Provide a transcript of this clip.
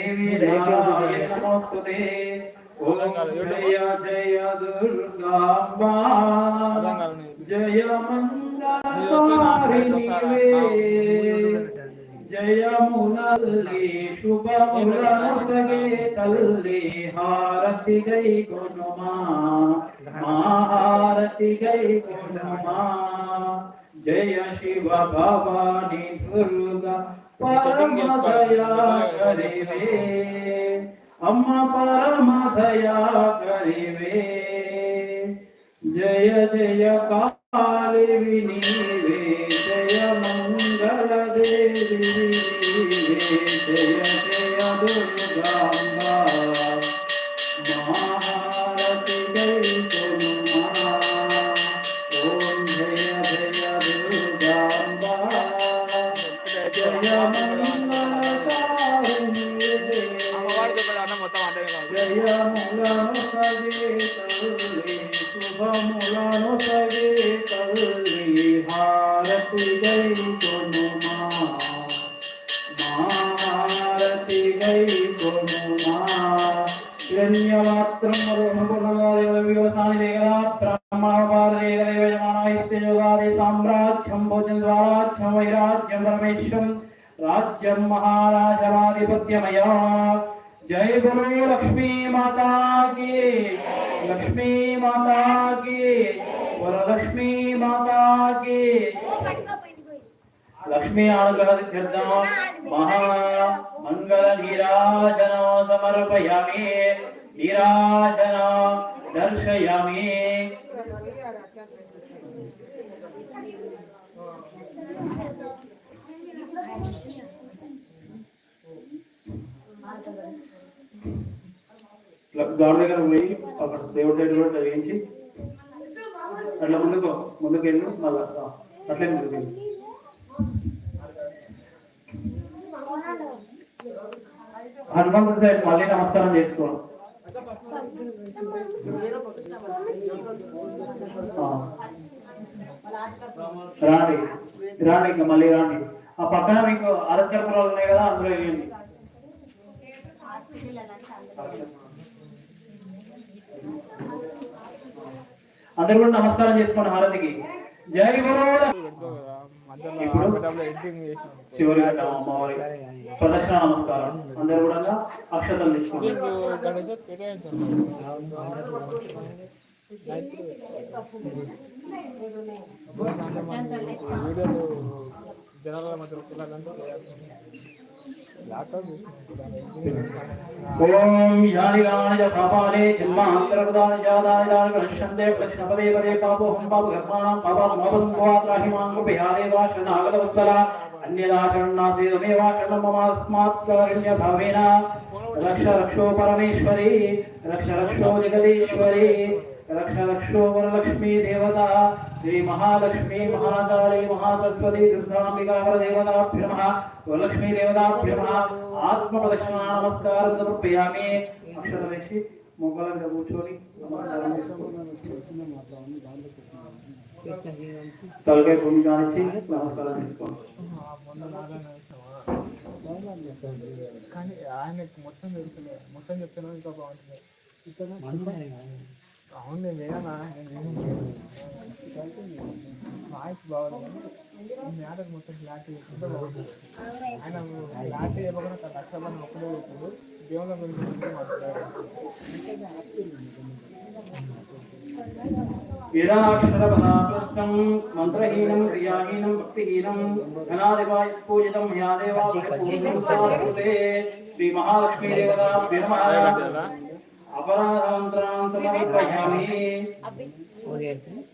ನಿರ್ವಿಧಾಯತಮೋಸ್ತುತೆ ಓಂ ಜಯ ಜಯ ದುರ್ಗಾಂಬಾ ಜಯ ಮಂದಾರಿಣಿವೇ ಜಯ ಮುನಲ್ಲಿ ಶುಭ ಮುರಸಗೆ ತಲ್ಲಿ ಹಾರತಿ ಗೈ ಗುಣಮಾ ಹಾರತಿ ಗೈ ಗುಣಮಾ ಜಯ ಶಿವ ಭವಾನಿ ದುರ್ಗಾ దుర్గా పరమదయా కరివే అమ్మ పరమదయా కరివే జయ జయ కాళి వినీవే జయ మంగళ దేవి జయ జయ దుర్గాంబా మహారతి శుభములను సగే తల్లి హారతి గై కొనుమా మహారతి గై కొనుమా హిరణ్యమాత్రం సామ్రాజ్యం భోజన ద్వారాజ్యం వైరాజ్యం పరమేశ్వరం राज्यम महाराजवाधिपत्यमया जय गुरु लक्ष्मी माता की। लक्ष्मी माता की। वरलक्ष्मी माता की। लक्ष्मी अनुग्रह महा मंगल नीराजन समर्पयामि। नीराजन दर्शयामि। గాడి దగ్గర పోయి అక్కడ దేవుడి దగ్గర కూడా చదివించి అట్లా ముందుకు ముందుకు వెళ్ళు మళ్ళా అట్లే ముందుకు వెళ్ళు హనుమంతుడి సైడ్ మళ్ళీ నమస్కారం చేసుకో. రాండి రాండి ఇంకా మళ్ళీ రాండి. ఆ పక్కన మీకు అరచపురాలు ఉన్నాయి కదా అందులో వేయండి. అందరు కూడా నమస్కారం చేసుకోండి హారతికి. జై గురు చివరి అమ్మవారి ప్రదక్షిణ నమస్కారం. అందరు కూడా అక్షతలు తీసుకోండి. ఓం యానిగాని చ పాపాని జన్మాంతరకృతాని జాతాని జాని ప్రశ్యంతే ప్రశ్నపదే పదే పాపో హం పాప కర్మాణం పాపాత్ మోపదం గోత్రాహిమాన్ కృపయాదేవా శరణాగతవత్సల అన్యదా అన్యదాకరణాసేదమే శరణం మమాస్మాత్ కరణ్య భావేన రక్ష రక్షో పరమేశ్వరి రక్ష రక్షో జగదీశ్వరి రక్ష రక్షో వరలక్ష్మీ దేవత శ్రీ మహాలక్ష్మీ మహాకాళీ మహాసరస్వతి దుర్గాంబికా వరదేవతాభ్య నమః వరలక్ష్మీ దేవతాభ్య నమః ఆత్మప్రదక్షిణ నమస్కారం సమర్పయామి అక్షరం వేసి మొగ్గల మీద కూర్చొని తలకాయ భూమి కానిచ్చి నమస్కారం చేసుకోండి కానీ ఆయనకి మొత్తం తెలుసులే మొత్తం చెప్తాను ఇంకా బాగుంటుంది అవును నేను వేయనా నేను వాయిస్ బాగుంది. మ్యాటర్ మొత్తం క్లారిటీ ఆయన క్లారిటీ చెప్పకుండా తన ఒక్కడే చెప్తాడు దేవుళ్ళ గురించి మాట్లాడారు మంత్రహీనం క్రియాహీనం భక్తిహీనం ఘనాదివాయ పూజితం హ్యాదేవా శ్రీ మహాలక్ష్మీ దేవతా अपराधान्तरान्तमं प्रयामि